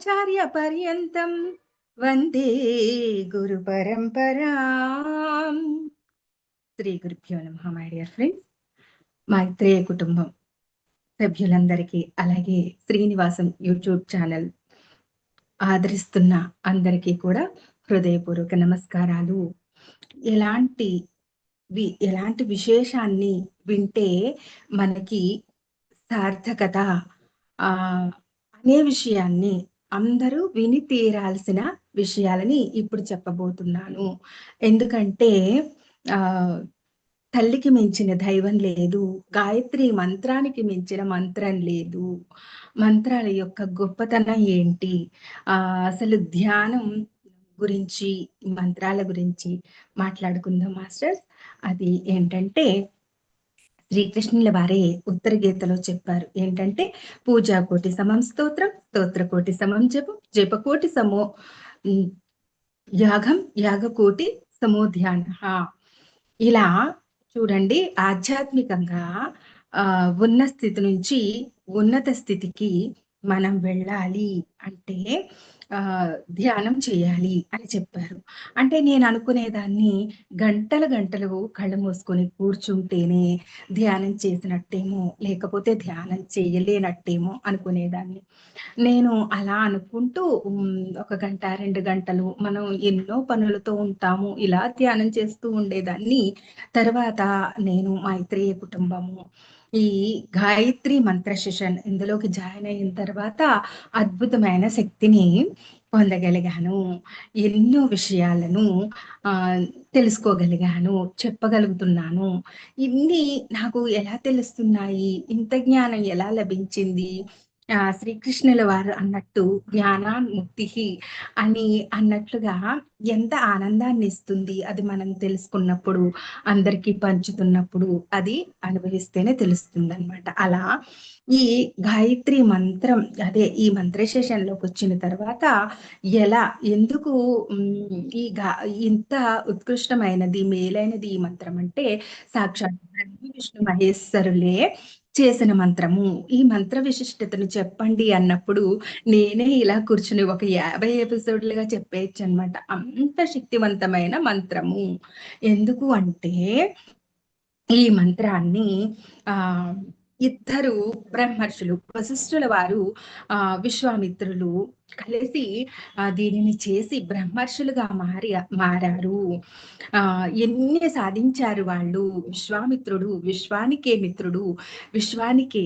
ఆచార్య పర్యంతం వందే గురు పరంపరా. శ్రీ గురుభ్యో నమ మై డియర్ ఫ్రెండ్స్. మైత్రేయ కుటుంబం సభ్యులందరికీ అలాగే శ్రీనివాసం యూట్యూబ్ ఛానల్ ఆదరిస్తున్న అందరికీ కూడా హృదయపూర్వక నమస్కారాలు. ఎలాంటి ఎలాంటి విశేషాన్ని వింటే మనకి సార్థకత అనే విషయాన్ని అందరూ విని తీరాల్సిన విషయాలని ఇప్పుడు చెప్పబోతున్నాను. ఎందుకంటే ఆ తల్లికి మించిన దైవం లేదు గాయత్రి మంత్రానికి మించిన మంత్రం లేదు. మంత్రాల యొక్క గొప్పతనం ఏంటి? ఆ అసలు ధ్యానం గురించి మంత్రాల గురించి మాట్లాడుకుందాం మాస్టర్స్. అది ఏంటంటే శ్రీకృష్ణుల వారే ఉత్తర గీతలో చెప్పారు. ఏంటంటే పూజా కోటి సమం స్తోత్రం స్తోత్ర కోటి సమం జపం జపకోటి సమో యాగం యాగకోటి సమో ధ్యాన. ఇలా చూడండి ఆధ్యాత్మికంగా ఉన్న స్థితి నుంచి ఉన్నత స్థితికి మనం వెళ్ళాలి అంటే ధ్యానం చేయాలి అని చెప్పారు. అంటే నేను అనుకునేదాన్ని గంటలు గంటలు కళ్ళు మూసుకొని కూర్చుంటేనే ధ్యానం చేసినట్టేమో లేకపోతే ధ్యానం చేయలేనట్టేమో అనుకునేదాన్ని. నేను అలా అనుకుంటూ ఒక గంట రెండు గంటలు మనం ఎన్నో పనులతో ఉంటాము ఇలా ధ్యానం చేస్తూ ఉండేదాన్ని. తర్వాత నేను మైత్రేయ కుటుంబము ఈ గాయత్రి మంత్ర సెషన్ ఇందులోకి జాయిన్ అయిన తర్వాత అద్భుతమైన శక్తిని పొందగలిగాను. ఎన్నో విషయాలను ఆ తెలుసుకోగలిగాను చెప్పగలుగుతున్నాను. ఇన్ని నాకు ఎలా తెలుస్తున్నాయి? ఇంత జ్ఞానం ఎలా లభించింది? శ్రీకృష్ణుల వారు అన్నట్టు జ్ఞానాన్ముక్తి అని అన్నట్లుగా ఎంత ఆనందాన్ని ఇస్తుంది అది మనం తెలుసుకున్నప్పుడు అందరికీ పంచుతున్నప్పుడు అది అనుభవిస్తేనే తెలుస్తుంది అనమాట అలా ఈ గాయత్రి మంత్రం అదే ఈ మంత్ర సెషన్లోకి వచ్చిన తర్వాత ఎలా ఎందుకు ఈ గా ఇంత ఉత్కృష్టమైనది మేలైనది ఈ మంత్రం అంటే సాక్షాత్ విష్ణు మహేశ్వరులే చేసిన మంత్రము. ఈ మంత్ర విశిష్టతను చెప్పండి అన్నప్పుడు నేనే ఇలా కూర్చుని ఒక యాభై ఎపిసోడ్లుగా చెప్పేయచ్చు అనమాట అంత శక్తివంతమైన మంత్రము. ఎందుకు అంటే ఈ మంత్రాన్ని ఆ ఇద్దరు బ్రహ్మర్షులు వశిష్ఠుల వారు ఆ విశ్వామిత్రులు కలిసి దీనిని చేసి బ్రహ్మర్షులుగా మారి మారారు. ఆ ఎన్ని సాధించారు వాళ్ళు? విశ్వామిత్రుడు విశ్వానికే మిత్రుడు విశ్వానికే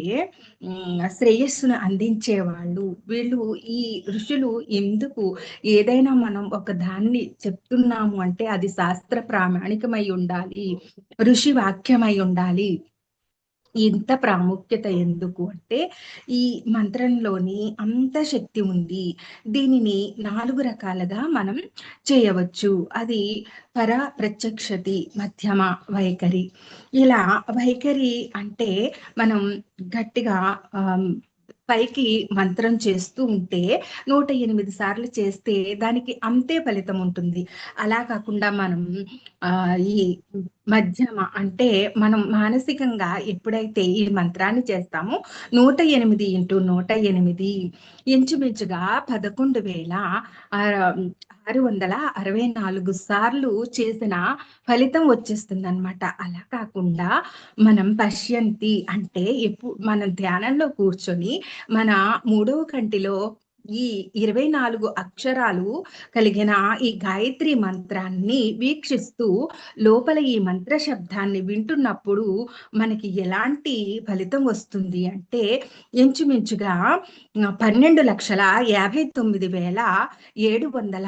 శ్రేయస్సును అందించేవాళ్ళు. వీళ్ళు ఈ ఋషులు ఎందుకు ఏదైనా మనం ఒక దాన్ని చెప్తున్నాము అంటే అది శాస్త్ర ప్రామాణికమై ఉండాలి ఋషి వాక్యమై ఉండాలి. ఇంత ప్రాముఖ్యత ఎందుకు అంటే ఈ మంత్రంలోని అంత శక్తి ఉంది. దీనిని నాలుగు రకాలుగా మనం చేయవచ్చు. అది పర ప్రత్యక్షతి మధ్యమ వైఖరి. ఇలా వైఖరి అంటే మనం గట్టిగా పైకి మంత్రం చేస్తూ ఉంటే నూట ఎనిమిది సార్లు చేస్తే దానికి అంతే ఫలితం ఉంటుంది. అలా కాకుండా మనం ఈ మధ్యమ అంటే మనం మానసికంగా ఎప్పుడైతే ఈ మంత్రాన్ని చేస్తామో నూట ఎనిమిది ఇంటూ నూట ఎనిమిది ఇంచుమించుగా పదకొండు వేల ఆరు వందల అరవై నాలుగు సార్లు చేసిన ఫలితం వచ్చేస్తుంది అనమాట అలా కాకుండా మనం పశ్యంతి అంటే ఎప్పుడు మనం ధ్యానంలో కూర్చొని మన మూడవ కంటిలో ఈ ఇరవై నాలుగు అక్షరాలు కలిగిన ఈ గాయత్రి మంత్రాన్ని వీక్షిస్తూ లోపల ఈ మంత్ర శబ్దాన్ని వింటున్నప్పుడు మనకి ఎలాంటి ఫలితం వస్తుంది అంటే ఇంచుమించుగా పన్నెండు లక్షల యాభై తొమ్మిది వేల ఏడు వందల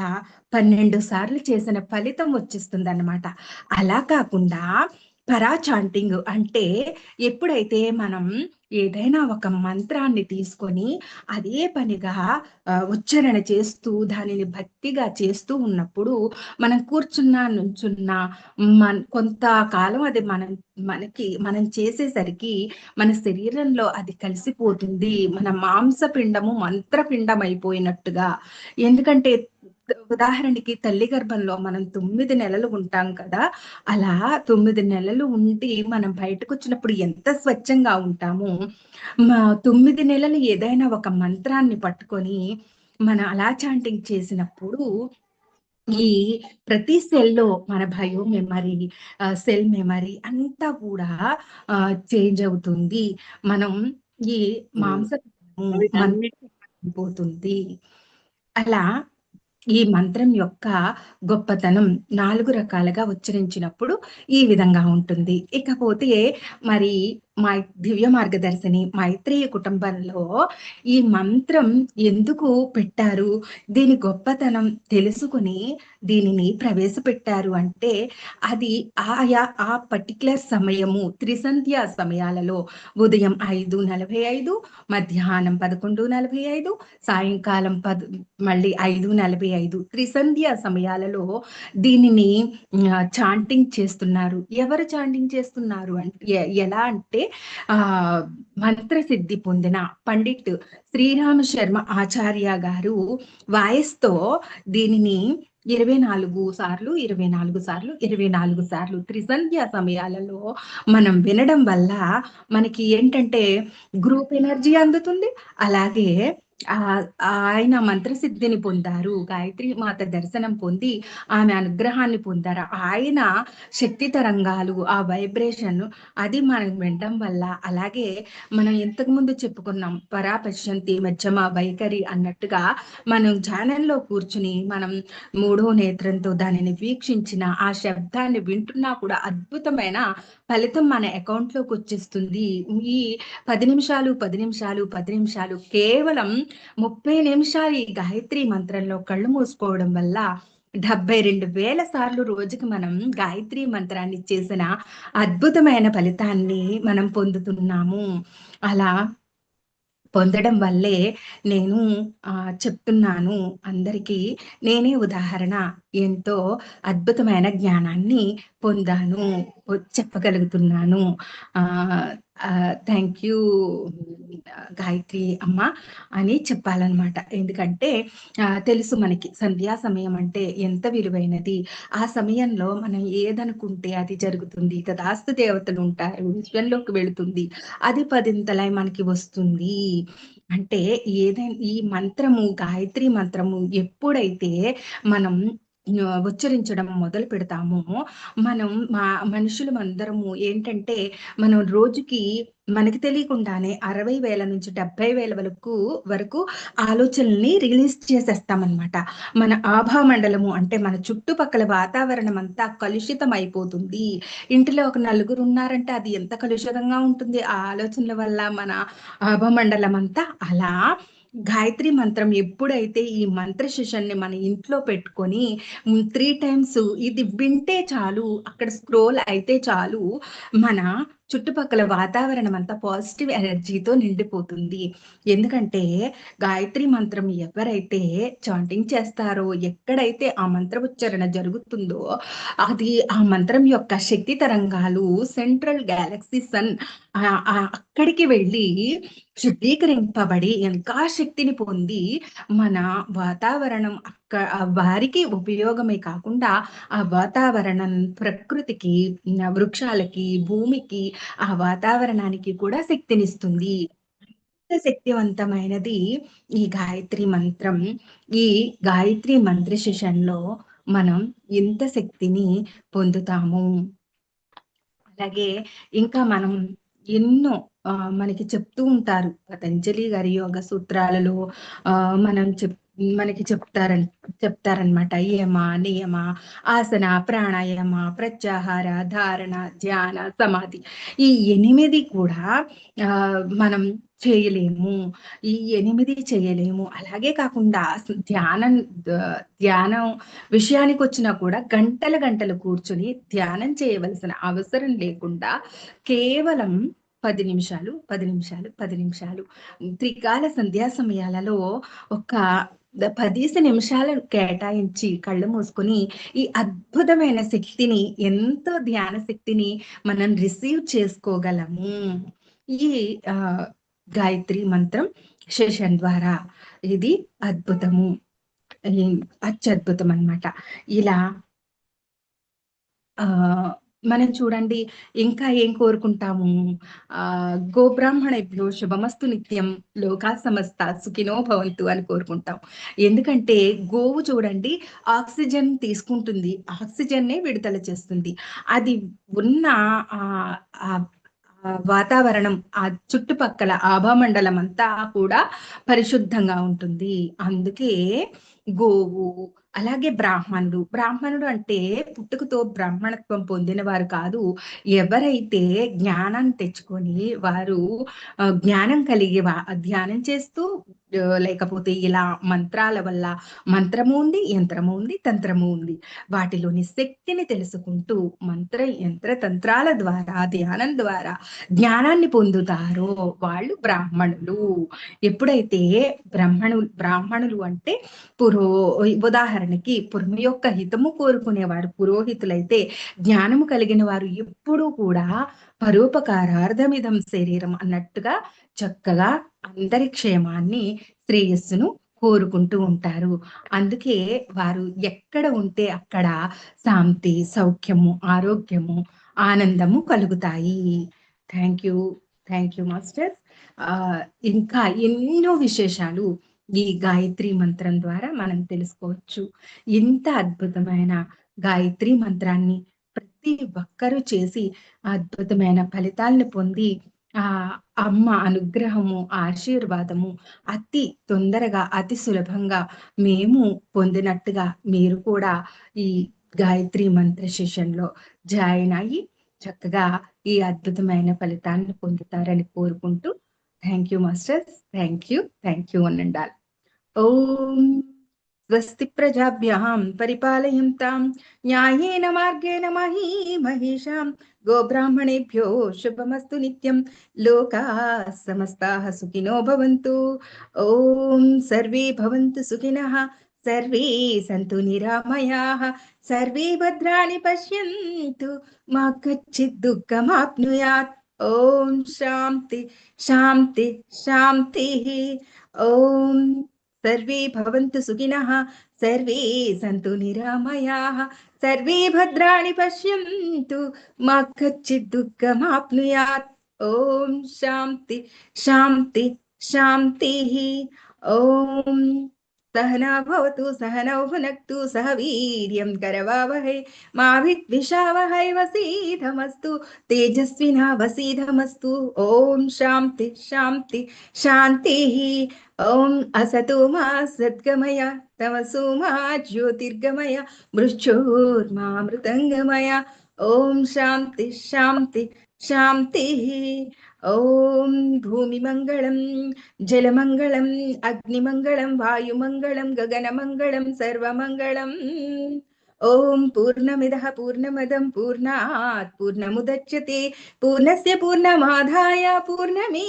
పన్నెండు సార్లు చేసిన ఫలితం వచ్చేస్తుంది అన్నమాట అలా కాకుండా పరాచాంటింగ్ అంటే ఎప్పుడైతే మనం ఏదైనా ఒక మంత్రాన్ని తీసుకొని అదే పనిగా ఉచ్చారణ చేస్తూ దానిని భక్తిగా చేస్తూ ఉన్నప్పుడు మనం కూర్చున్నా నుంచున్న మన కొంతకాలం అది మనం మనకి మనం చేసేసరికి మన శరీరంలో అది కలిసిపోతుంది. మన మాంసపిండము మంత్రపిండం అయిపోయినట్టుగా ఎందుకంటే ఉదాహరణకి తల్లి గర్భంలో మనం తొమ్మిది నెలలు ఉంటాం కదా అలా తొమ్మిది నెలలు ఉండి మనం బయటకు వచ్చినప్పుడు ఎంత స్వచ్ఛంగా ఉంటామో మా తొమ్మిది నెలలు ఏదైనా ఒక మంత్రాన్ని పట్టుకొని మనం అలా చాంటింగ్ చేసినప్పుడు ఈ ప్రతి సెల్లో మన బయో మెమరీ సెల్ మెమరీ అంతా కూడా చేంజ్ అవుతుంది. మనం ఈ మాంస పోతుంది. అలా ఈ మంత్రం యొక్క గొప్పతనం నాలుగు రకాలుగా ఉచ్చరించినప్పుడు ఈ విధంగా ఉంటుంది. ఇకపోతే మరి మా దివ్య మార్గదర్శిని మైత్రేయ కుటుంబంలో ఈ మంత్రం ఎందుకు పెట్టారు? దీని గొప్పతనం తెలుసుకుని దీనిని ప్రవేశపెట్టారు అంటే అది ఆయా ఆ పర్టికులర్ సమయము త్రిసంధ్యా సమయాలలో ఉదయం ఐదు నలభై ఐదు మధ్యాహ్నం పదకొండు నలభై ఐదు సాయంకాలం పద మళ్ళీ ఐదు నలభై ఐదు త్రిసంధ్యా సమయాలలో దీనిని చాంటింగ్ చేస్తున్నారు. ఎవరు చాంటింగ్ చేస్తున్నారు అంటే ఎలా అంటే ఆ మంత్రసిద్ధి పొందిన పండిట్ శ్రీరామ శర్మ ఆచార్య గారు వాయస్తో దీనిని ఇరవై నాలుగు సార్లు ఇరవై నాలుగు సార్లు ఇరవై నాలుగు సార్లు త్రిసంధ్య సమయాలలో మనం వినడం వల్ల మనకి ఏంటంటే గ్రూప్ ఎనర్జీ అందుతుంది. అలాగే ఆయన మంత్రసిద్ధిని పొందారు. గాయత్రి మాత దర్శనం పొంది ఆమె అనుగ్రహాన్ని పొందారు. ఆయన శక్తి తరంగాలు ఆ వైబ్రేషన్ అది మనం వినడం వల్ల అలాగే మనం ఇంతకు ముందు చెప్పుకున్నాం పరాపశ్యంతి మధ్యమ వైఖరి అన్నట్టుగా మనం ధ్యానంలో కూర్చుని మనం మూడో నేత్రంతో దానిని వీక్షించిన ఆ శబ్దాన్ని వింటున్నా కూడా అద్భుతమైన ఫలితం మన అకౌంట్లోకి వచ్చేస్తుంది. ఈ పది నిమిషాలు పది నిమిషాలు పది నిమిషాలు కేవలం ముప్పై నిమిషాలు ఈ గాయత్రి మంత్రంలో కళ్ళు మూసుకోవడం వల్ల డెబ్బై రెండు వేల సార్లు రోజుకి మనం గాయత్రి మంత్రాన్ని చేసిన అద్భుతమైన ఫలితాన్ని మనం పొందుతున్నాము. అలా పొందడం వల్లే నేను చెప్తున్నాను అందరికీ. నేనే ఉదాహరణ. ఎంతో అద్భుతమైన జ్ఞానాన్ని పొందాను చెప్పగలుగుతున్నాను. థ్యాంక్ యూ గాయత్రి అమ్మ అని చెప్పాలన్నమాట. ఎందుకంటే తెలుసు మనకి సంధ్యా సమయం అంటే ఎంత విలువైనది. ఆ సమయంలో మనం ఏదనుకుంటే అది జరుగుతుంది. తదాస్తు దేవతలు ఉంటారు విశ్వంలోకి వెళుతుంది. అది పదింతలై మనకి వస్తుంది. అంటే ఏదైనా ఈ మంత్రము గాయత్రి మంత్రము ఎప్పుడైతే మనం ఉచ్చరించడం మొదలు పెడతాము. మనం మా మనుషులు అందరము ఏంటంటే మనం రోజుకి మనకి తెలియకుండానే అరవై వేల నుంచి డెబ్బై వేల వరకు వరకు ఆలోచనల్ని రిలీజ్ చేసేస్తామన్నమాట. మన ఆభా మండలము అంటే మన చుట్టుపక్కల వాతావరణం అంతా కలుషితం అయిపోతుంది ఇంటిలో ఒక నలుగురు ఉన్నారంటే అది ఎంత కలుషితంగా ఉంటుంది? ఆ ఆలోచనల వల్ల మన ఆభా మండలం అంతా అలా గాయత్రి మంత్రం ఎప్పుడైతే ఈ మంత్ర సెషన్ని మన ఇంట్లో పెట్టుకొని త్రీ టైమ్స్ ఇది వింటే చాలు అక్కడ స్క్రోల్ అయితే చాలు మన చుట్టుపక్కల వాతావరణం అంతా పాజిటివ్ ఎనర్జీతో నిండిపోతుంది. ఎందుకంటే గాయత్రి మంత్రం ఎవరైతే చాంటింగ్ చేస్తారో ఎక్కడైతే ఆ మంత్ర ఉచ్చారణ జరుగుతుందో అది ఆ మంత్రం యొక్క శక్తి తరంగాలు సెంట్రల్ గ్యాలక్సీ సన్ అక్కడికి వెళ్ళి శుద్ధీకరింపబడి ఇంకా శక్తిని పొంది మన వాతావరణం వారికి ఉపయోగమే కాకుండా ఆ వాతావరణం ప్రకృతికి వృక్షాలకి భూమికి ఆ వాతావరణానికి కూడా శక్తినిస్తుంది. శక్తివంతమైనది ఈ గాయత్రి మంత్రం. ఈ గాయత్రి మంత్ర సెషన్లో మనం ఎంత శక్తిని పొందుతాము. అలాగే ఇంకా మనం ఎన్నో మనకి చెప్తూ ఉంటారు. పతంజలి గారి యోగ సూత్రాలలో మనం చెప్ మనకి చెప్తారన్ చెప్తారనమాట. యమ నియమ ఆసన ప్రాణాయామ ప్రత్యాహార ధారణ ధ్యాన సమాధి. ఈ ఎనిమిది కూడా మనం చేయలేము. ఈ ఎనిమిది చేయలేము. అలాగే కాకుండా ధ్యానం ధ్యానం విషయానికి వచ్చినా కూడా గంటల గంటలు కూర్చొని ధ్యానం చేయవలసిన అవసరం లేకుండా కేవలం పది నిమిషాలు పది నిమిషాలు పది నిమిషాలు త్రికాల సంధ్యా సమయాలలో ఒక పదిహేను నిమిషాలు కేటాయించి కళ్ళు మూసుకొని ఈ అద్భుతమైన శక్తిని ఎంతో ధ్యాన శక్తిని మనం రిసీవ్ చేసుకోగలము. ఈ గాయత్రి మంత్రం సెషన్ ద్వారా ఇది అద్భుతము. అత్యద్భుతం అనమాట ఇలా ఆ మనం చూడండి ఇంకా ఏం కోరుకుంటాము ఆ గోబ్రాహ్మణేభ్యో శుభమస్తు నిత్యం లోకా సమస్త సుఖినో భవంతు అని కోరుకుంటాం. ఎందుకంటే గోవు చూడండి ఆక్సిజన్ తీసుకుంటుంది. ఆక్సిజన్‌నే విడుదల చేస్తుంది. అది ఉన్న ఆ వాతావరణం ఆ చుట్టుపక్కల ఆభామండలం అంతా కూడా పరిశుద్ధంగా ఉంటుంది. అందుకే గోవు అలాగే బ్రాహ్మణుడు. బ్రాహ్మణుడు అంటే పుట్టుకతో బ్రాహ్మణత్వం పొందిన వారు కాదు. ఎవరైతే జ్ఞానం తెచ్చుకొని వారు జ్ఞానం కలిగి ధ్యానం చేస్తూ లేకపోతే ఇలా మంత్రాల వల్ల మంత్రము ఉంది, యంత్రము ఉంది, తంత్రము ఉంది. వాటిలోని శక్తిని తెలుసుకుంటూ మంత్ర, యంత్ర, తంత్రాల ద్వారా ధ్యానం ద్వారా జ్ఞానాన్ని పొందుతారో వాళ్ళు బ్రాహ్మణులు. ఎప్పుడైతే బ్రాహ్మణు బ్రాహ్మణులు అంటే పురో ఉదాహరణకి పురము యొక్క హితము కోరుకునేవారు పురోహితులైతే జ్ఞానము కలిగిన వారు ఎప్పుడూ కూడా పరోపకారార్థమిదం శరీరం అన్నట్టుగా చక్కగా అందరి క్షేమాన్ని, శ్రేయస్సును కోరుకుంటూ ఉంటారు. అందుకే వారు ఎక్కడ ఉంటే అక్కడ శాంతి, సౌఖ్యము, ఆరోగ్యము, ఆనందము కలుగుతాయి. Thank you. Thank you masters. ఇంకా ఎన్నో విశేషాలు ఈ గాయత్రి మంత్రం ద్వారా మనం తెలుసుకోవచ్చు. ఇంత అద్భుతమైన గాయత్రి మంత్రాన్ని ప్రతి ఒక్కరూ చేసి అద్భుతమైన ఫలితాలను పొంది ఆ అమ్మ అనుగ్రహము, ఆశీర్వాదము అతి తొందరగా, అతి సులభంగా మేము పొందినట్టుగా మీరు కూడా ఈ గాయత్రి మంత్ర సెషన్‌లో జాయిన్ అయ్యి చక్కగా ఈ అద్భుతమైన ఫలితాన్ని పొందుతారని కోరుకుంటూ thank you masters. Thank you. Thank you one ఓం స్వస్తి ప్రజాభ్యాం పరిపాలయంతాం న్యాయేన మార్గేణ మహీ మహిషాం గోబ్రాహ్మణేభ్యో శుభమస్తు నిత్యం లోకా సమస్తాః సుఖినో భవంతు ఓం సర్వే భవంతు సుఖినః సర్వే సంతు నిరామయాః సర్వే భద్రాణి పశ్యంతు మా కచ్చిత్ దుఃఖమాప్నుయాత్ ఓం శాంతి శాంతి శాంతిః ఓం సర్వే భవంతు సుఖినః సర్వే సంతు నిరామయాః సర్వే భద్రాణి పశ్యంతు మా కచ్చిత్ దుఃఖమాప్నుయాత్ ఓం శాంతి శాంతి శాంతిః ఓం सहना सहनौ भुनक्तु सह वीर्यं करवावहै। मा विद्विषावहै वसीधमस्तु तेजस्विना वसीधमस्तु ॐ शान्ति शान्ति, शान्तिः। ॐ असतो मा सद्गमय तमसो मा ज्योतिर्गमय, मृच्छोर्मामृतङ्गमय। ॐ शान्ति शान्ति, शान्तिः। ఓం భూమిమంగళం జలమంగళం అగ్నిమంగళం వాయుమంగళం గగనమంగళం సర్వమంగళం. ఓం పూర్ణమిద పూర్ణమదం పూర్ణాత్ పూర్ణముద్యతే పూర్ణస్ పూర్ణమాదాయ పూర్ణమేవశిష్యతే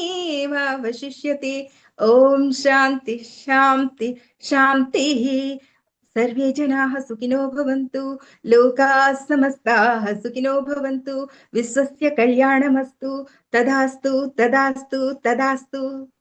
ఓం శాంతి శాంతి శాంతి. ಸರ್ವೇ ಜನಾ ಸುಖಿನೋ ಭವಂತು ಲೋಕಾ ಸಮಸ್ತಾ ಸುಖಿನೋ ಭವಂತು ವಿಶ್ವಸ್ಯ ಕಲ್ಯಾಣಮಸ್ತು ತದಾಸ್ತು ತದಾಸ್ತು ತದಾಸ್ತು.